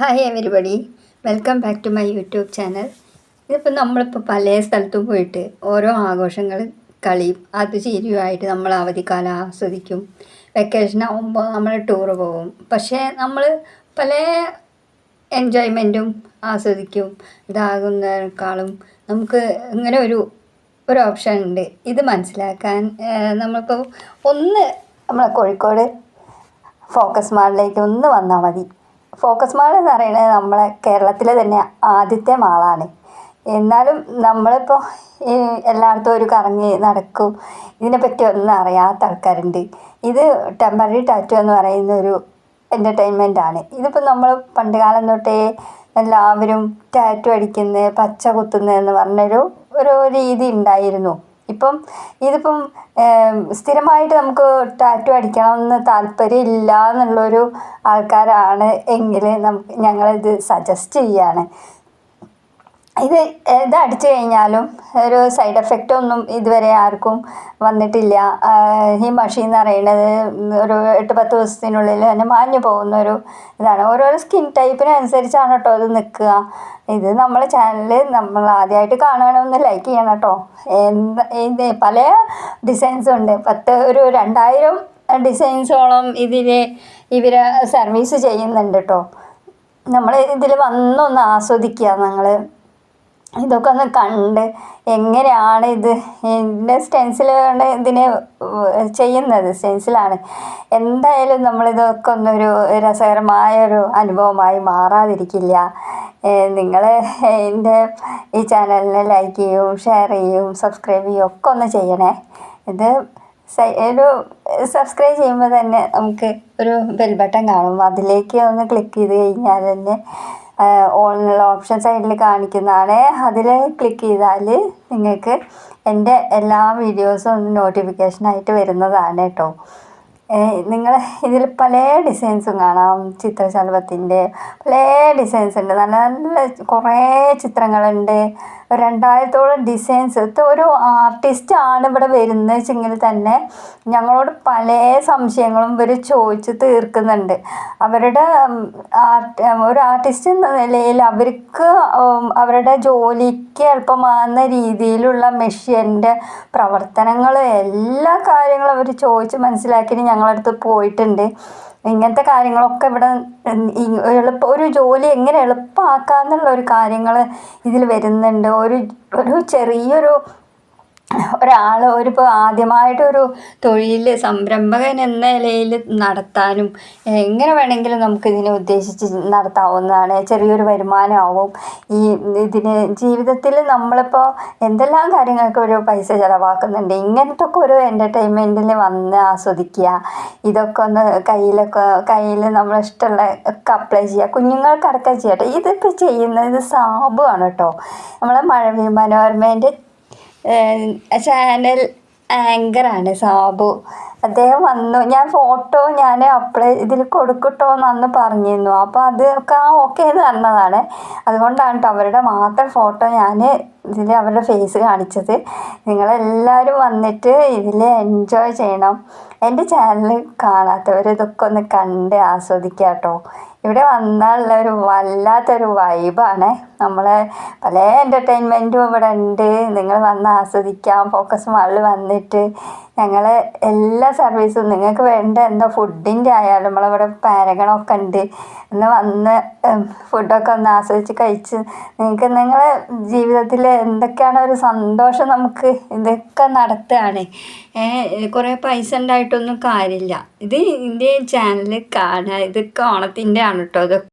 Hi everybody welcome back to my YouTube channel ഇതിപ്പോൾ നമ്മളിപ്പോൾ പല സ്ഥലത്തും പോയിട്ട് ഓരോ ആഘോഷങ്ങൾ കളിയും അത് ചിരിയുമായിട്ട് നമ്മൾ അവധിക്കാലം ആസ്വദിക്കും. വെക്കേഷൻ ആകുമ്പോൾ നമ്മൾ ടൂർ പോകും. പക്ഷേ നമ്മൾ പല എൻജോയ്മെന്റും ആസ്വദിക്കും. ഇതാകുന്നതിനേക്കാളും നമുക്ക് ഇങ്ങനെ ഒരു ഒരു ഓപ്ഷൻ ഉണ്ട്. ഇത് മനസ്സിലാക്കാൻ നമ്മളിപ്പോൾ ഒന്ന് നമ്മളെ കോഴിക്കോട് ഫോക്കസ് മാളിലേക്ക് ഒന്ന് വന്നാൽ മതി. ഫോക്കസ് മാൾ എന്ന് പറയുന്നത് നമ്മളെ കേരളത്തിലെ തന്നെ ആദ്യത്തെ മാളാണ് എന്നാലും നമ്മളിപ്പോൾ ഈ എല്ലായിടത്തും ഒരു കറങ്ങി നടക്കും. ഇതിനെപ്പറ്റി ഒന്നും അറിയാത്ത ആൾക്കാരുണ്ട്. ഇത് ടെമ്പററി ടാറ്റു എന്ന് പറയുന്ന ഒരു എന്റർടൈൻമെന്റ് ആണ്. ഇതിപ്പോൾ നമ്മൾ പണ്ട് കാലം തൊട്ടേ എല്ലാവരും ടാറ്റു അടിക്കുന്നത് പച്ച കുത്തുന്നത് എന്ന് പറഞ്ഞൊരു ഒരു രീതി ഉണ്ടായിരുന്നു. ഇപ്പം ഇതിപ്പം സ്ഥിരമായിട്ട് നമുക്ക് ടാറ്റു അടിക്കണമെന്ന് താല്പര്യം ഇല്ല എന്നുള്ളൊരു ആൾക്കാരാണ് എങ്കിൽ നമുക്ക് ഞങ്ങളിത് സജസ്റ്റ് ചെയ്യുകയാണ് ഇത് ഇത് അടിച്ചു കഴിഞ്ഞാലും ഒരു സൈഡ് എഫക്റ്റ് ഒന്നും ഇതുവരെ ആർക്കും വന്നിട്ടില്ല. ഈ മഷി എന്ന് പറയുന്നത് ഒരു എട്ട് പത്ത് ദിവസത്തിനുള്ളിൽ തന്നെ മാഞ്ഞു പോകുന്ന ഒരു ഇതാണ്. ഓരോരോ സ്കിൻ ടൈപ്പിനനുസരിച്ചാണ് കേട്ടോ ഇത് നിൽക്കുക. ഇത് നമ്മളെ ചാനലിൽ നമ്മൾ ആദ്യമായിട്ട് കാണണമെന്ന് ലൈക്ക് ചെയ്യണം കേട്ടോ എന്താ പല ഡിസൈൻസ് ഉണ്ട്. പത്ത് ഒരു രണ്ടായിരം ഡിസൈൻസോളം ഇതിൽ ഇവർ സർവീസ് ചെയ്യുന്നുണ്ട് കേട്ടോ നമ്മൾ ഇതിൽ വന്നൊന്ന് ആസ്വദിക്കുക ഞങ്ങൾ ഇതൊക്കെ ഒന്ന് കണ്ട് എങ്ങനെയാണ് ഇത്? എന്റെ സ്റ്റെൻസിലാണ് ഇതിനെ ചെയ്യുന്നത്. സ്റ്റെൻസിലാണ് എന്തായാലും നമ്മളിതൊക്കെ ഒന്നൊരു രസകരമായ ഒരു അനുഭവമായി മാറാതിരിക്കില്ല. നിങ്ങൾ എന്റെ ഈ ചാനലിനെ ലൈക്ക് ചെയ്യും ഷെയർ ചെയ്യും സബ്സ്ക്രൈബ് ചെയ്യും ഒക്കെ ഒന്ന് ചെയ്യണേ. ഇത് ഒരു സബ്സ്ക്രൈബ് ചെയ്യുമ്പോൾ തന്നെ നമുക്ക് ഒരു ബെൽ ബട്ടൺ കാണും. അതിലേക്ക് ഒന്ന് ക്ലിക്ക് ചെയ്ത് കഴിഞ്ഞാൽ തന്നെ ഓൺലൈൻ ഓപ്ഷൻ സൈഡിൽ കാണിക്കുന്നതാണ്. അതിൽ ക്ലിക്ക് ചെയ്താൽ നിങ്ങൾക്ക് എന്റെ എല്ലാ വീഡിയോസും നോട്ടിഫിക്കേഷനായിട്ട് വരുന്നതാണ് കേട്ടോ നിങ്ങൾ ഇതിൽ പല ഡിസൈൻസും കാണാം. ചിത്രശലഭത്തിന്റെ പല ഡിസൈൻസ് ഉണ്ട് നല്ല നല്ല കുറേ ചിത്രങ്ങളുണ്ട്. രണ്ടായിരത്തോളം ഡിസൈൻസ് ഒരു ആർട്ടിസ്റ്റ് ആണ് ഇവിടെ വരുന്നത് വെച്ചെങ്കിൽ തന്നെ. ഞങ്ങളോട് പല സംശയങ്ങളും ഇവർ ചോദിച്ച് തീർക്കുന്നുണ്ട്. അവരുടെ ആർട്ട് ഒരു ആർട്ടിസ്റ്റ് എന്ന നിലയിൽ അവർക്ക് അവരുടെ ജോലിക്ക് എളുപ്പമാകുന്ന രീതിയിലുള്ള മെഷീന്റെ പ്രവർത്തനങ്ങൾ എല്ലാ കാര്യങ്ങളും അവർ ചോദിച്ച് മനസ്സിലാക്കി ഞങ്ങളടുത്ത് പോയിട്ടുണ്ട്. ഇങ്ങനത്തെ കാര്യങ്ങളൊക്കെ ഇവിടെ എളുപ്പം ഒരു ജോലി എങ്ങനെ എളുപ്പമാക്കാമെന്നുള്ള ഒരു കാര്യങ്ങൾ ഇതിൽ വരുന്നുണ്ട്. ഒരു ഒരു ചെറിയൊരു ഒരാൾ ഒരിപ്പോൾ ആദ്യമായിട്ടൊരു തൊഴിൽ സംരംഭകൻ എന്ന നിലയിൽ നടത്താനും എങ്ങനെ വേണമെങ്കിലും നമുക്ക് ഇതിനെ ഉദ്ദേശിച്ച് നടത്താവുന്നതാണ്. ചെറിയൊരു വരുമാനമാവും. ഈ ഇതിന് ജീവിതത്തിൽ നമ്മളിപ്പോൾ എന്തെല്ലാം കാര്യങ്ങൾക്ക് ഒരു പൈസ ചിലവാക്കുന്നുണ്ട്. ഇങ്ങനത്തെ ഒക്കെ ഒരു എന്റർടൈൻമെന്റിൽ വന്ന് ആസ്വദിക്കുക. ഇതൊക്കെ ഒന്ന് കയ്യിലൊക്കെ കയ്യിൽ നമ്മളിഷ്ടമുള്ള ഒക്കെ അപ്ലൈ ചെയ്യുക. കുഞ്ഞുങ്ങൾക്കടക്കം ചെയ്യട്ടെ. ഇതിപ്പോൾ ചെയ്യുന്നത് സാബുവാണ് കേട്ടോ നമ്മളെ മഴ മനോരമേന്റെ ചാനൽ ആങ്കറാണ് സാബു. അദ്ദേഹം വന്നു. ഞാൻ ഫോട്ടോ ഞാൻ അപ്ലൈ ഇതിൽ കൊടുക്കട്ടോ എന്ന് പറഞ്ഞിരുന്നു. അപ്പോൾ അതൊക്കെ ആ ഓക്കെ എന്ന് തന്നതാണ് അതുകൊണ്ടാണ് കേട്ടോ അവരുടെ മാത്രം ഫോട്ടോ ഞാൻ ഇതിൽ അവരുടെ ഫേസ് കാണിച്ചത്. നിങ്ങളെല്ലാവരും വന്നിട്ട് ഇതിൽ എൻജോയ് ചെയ്യണം. എന്റെ ചാനൽ കാണാത്തവർ ഇതൊക്കെ ഒന്ന് കണ്ട് ആസ്വദിക്കുക കേട്ടോ ഇവിടെ വന്നാലുള്ള ഒരു വല്ലാത്തൊരു വൈബാണ് നമ്മളെ പല എന്റർടൈൻമെന്റും ഇവിടെ ഉണ്ട്. നിങ്ങൾ വന്ന് ആസ്വദിക്കാം ഫോക്കസ് മാളിൽ വന്നിട്ട് ഞങ്ങൾ എല്ലാ സർവീസും നിങ്ങൾക്ക് വേണ്ട എന്താ ഫുഡിന്റെ ആയാലും നമ്മളിവിടെ പാരഗണൊക്കെ ഉണ്ട്. ഒന്ന് വന്ന് ഫുഡൊക്കെ ഒന്ന് ആസ്വദിച്ച് കഴിച്ച് നിങ്ങൾക്ക് നിങ്ങളെ ജീവിതത്തിൽ എന്തൊക്കെയാണ് ഒരു സന്തോഷം നമുക്ക് ഇതൊക്കെ നടത്തുകയാണ്. കുറേ പൈസ ഉണ്ടായിട്ടൊന്നും കാര്യമില്ല. ഇത് ഇതിന്റെ ചാനൽ കാണുക ഇതൊക്കെ ഓണത്തിന്റെ ആണ് കേട്ടോ ഇതൊക്കെ